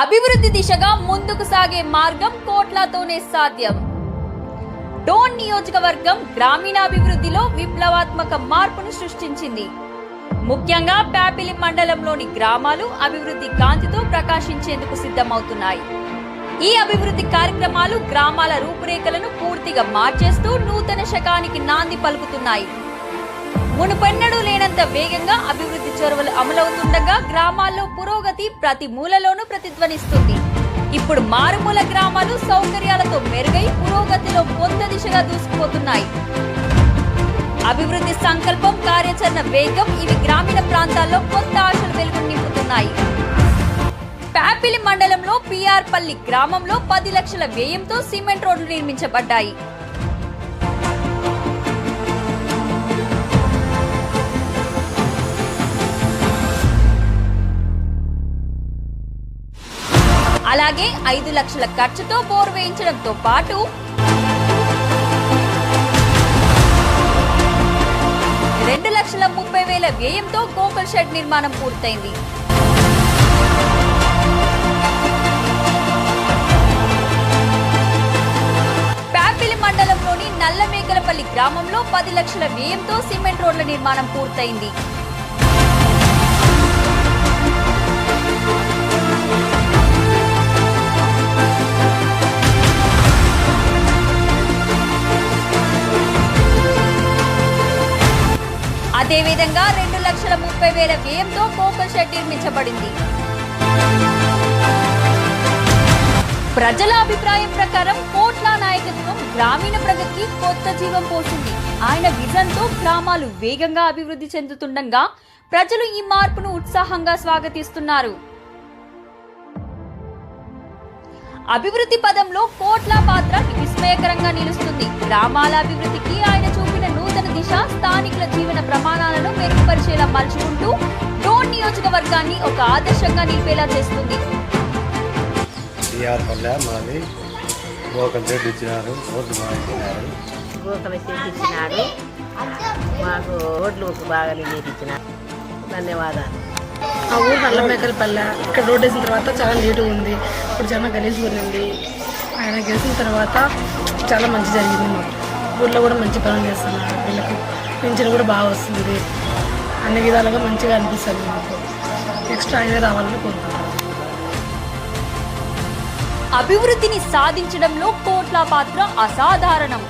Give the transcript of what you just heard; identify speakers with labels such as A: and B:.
A: అభివృద్ధి దిశగా ముందుకు సాగే మార్గం కోట్లతోనే సాధ్యం. డోన్ నియోజకవర్గం గ్రామీణాభివృద్ధిలో విప్లవాత్మక మార్పును సృష్టించింది. ముఖ్యంగా ప్యాపిలి మండలంలోని గ్రామాలు అభివృద్ధి కాంతితో ప్రకాశించేందుకు సిద్ధమవుతున్నాయి. ఈ అభివృద్ధి కార్యక్రమాలు గ్రామాల రూపురేఖలను పూర్తిగా మార్చేస్తూ నూతన శకానికి నాంది పలుకుతున్నాయి. మునుపెన్నడూ లేనంత వేగంగా అభివృద్ధి చొరవలు అమలవుతుండగా గ్రామాల్లో పురోగతి ప్రతి మూలలోనూ ప్రతిధ్వనిస్తుంది. ఇప్పుడు మారుమూల గ్రామాలు సౌకర్యాలతో మెరుగై పురోగతిలో కొత్త దిశగా దూసుకుపోతున్నాయి. అభివృద్ధి సంకల్పం కార్యాచరణ వేగం ఇవి గ్రామీణ ప్రాంతాల్లో కొత్త ఆశలు వెలుగు నింపుతున్నాయి. ప్యాపిలి మండలంలో పిఆర్ పల్లి గ్రామంలో పది లక్షల వ్యయంతో సిమెంట్ రోడ్లు నిర్మించబడ్డాయి. అలాగే ఐదు లక్షల ఖర్చుతో బోర్ వేయించడంతో పాటు రెండు లక్షల ముప్పై వేల వ్యయంతో గోకుల్ షెడ్ నిర్మాణం పూర్తయింది. ప్యాపిలి మండలంలోని నల్లమేకలపల్లి గ్రామంలో పది లక్షల వ్యయంతో సిమెంట్ రోడ్ల నిర్మాణం పూర్తయింది. అదేవిధంగా రెండు లక్షల ముప్పై వేల వ్యయంతో కోకల్ షెడ్ నిర్మించబడింది. ప్రజల అభిప్రాయం ప్రకారం కోట్ల నాయకత్వం గ్రామీణ ప్రగతికి కొత్త జీవం పోసింది. ఆయన విజన్తో గ్రామాలు వేగంగా అభివృద్ధి చెందుతుండగా ప్రజలు ఈ మార్పును ఉత్సాహంగా స్వాగతిస్తున్నారు. అభివృద్ధి పదంలో కోట్ల పాత్ర విస్మయకరంగా నిలుస్తుంది. గ్రామాల అభివృద్ధికి ఆయన నూతన దిశ స్థానికుల జీవన ప్రమాణాలను మెరుగుపరిచేలా మలుచుకుంటూ డోన్ నియోజకవర్గాన్ని ఒక ఆదర్శంగా నిలిపేలా చేస్తుంది.
B: టీఆర్ పల్లె మాది. గోకల్ రెడ్డి ఇచ్చినారు ఓట్లు మా ఇచ్చినారు.
C: గోకలు చేపించినాడు మాకు రోడ్లు బాగా ధన్యవాదాలు.
D: ఆ ఊరు నల్లమేకలపల్లె ఇక్కడ రోడ్ వేసిన తర్వాత చాలా నీట్గా ఉంది. ఇప్పుడు చాలా గలీజ్ ఉంది ఆయన గెలిచిన తర్వాత చాలా మంచి జరిగింది మాకు. ఊళ్ళో కూడా మంచి పనులు చేస్తున్నారు. వీళ్ళకి పింఛన్ కూడా బాగా వస్తుంది. అన్ని విధాలుగా మంచిగా అనిపిస్తుంది మాకు. నెక్స్ట్ ఆయనే రావాలని కోరుకుంటున్నాను
A: అభివృద్ధిని సాధించడంలో కోట్ల పాత్ర అసాధారణం.